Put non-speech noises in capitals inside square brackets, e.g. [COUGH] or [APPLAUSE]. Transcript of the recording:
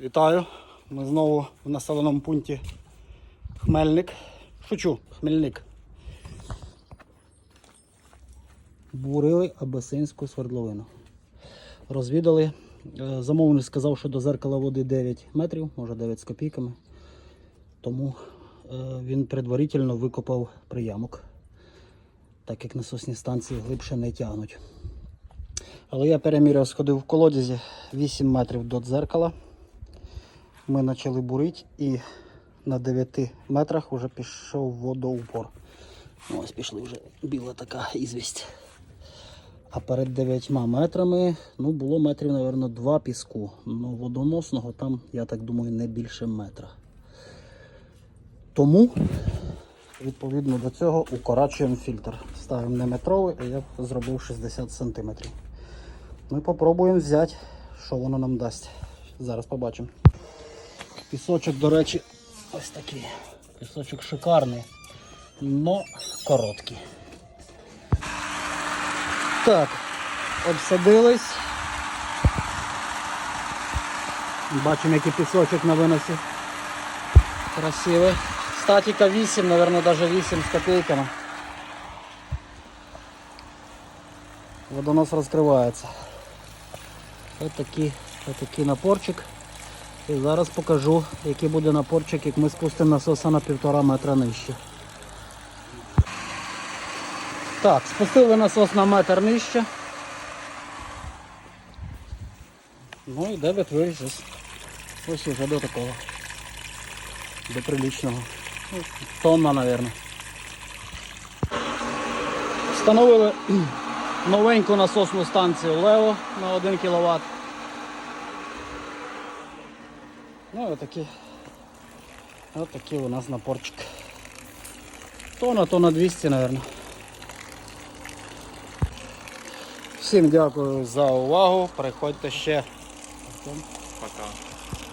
Вітаю! Ми знову в населеному пункті Хмельник. Шучу, Хмельник. Бурили Абасинську свердловину. Розвідали. Е, Замовник сказав, що до зеркала води 9 метрів, може 9 з копійками. Тому е, він предварительно викопав приямок, так як насосні станції глибше не тягнуть. Але я переміряв, сходив в колодязі 8 метрів до дзеркала. Ми почали бурити і на 9 метрах вже пішов водоупор. Ну, Ось пішли вже біла така ізвість. А перед 9 метрами ну, було метрів, мабуть, 2 піску. Ну, водоносного там, я так думаю, не більше метра. Тому, відповідно до цього, укорачуємо фільтр. Ставимо не метровий, а я зробив 60 см. Ми попробуємо взяти, що воно нам дасть. Зараз побачимо. Пісочок, до речі, ось такий. Пісочок шикарний, но короткий. Так, обсадились. Бачимо, який пісочок на виносі. Красивий. Статіка 8, мабуть, навіть 8 з копійками. Водонос розкривається. Ось такий, ось такий напорчик. І зараз покажу, який буде напорчик, як ми спустимо насоса на півтора метра нижче. Так, спустили насос на метр нижче. Ну і де витворюсь ось. Уже до такого. До приличного. Ну, Тонна, мабуть. Встановили [CLEARS THROAT] новеньку насосну станцію Лео на 1 кВт. Ну і отакі. Отакий у нас напорчик. Тона, то на 200, мабуть. Всім дякую за увагу. Приходьте ще. Пока.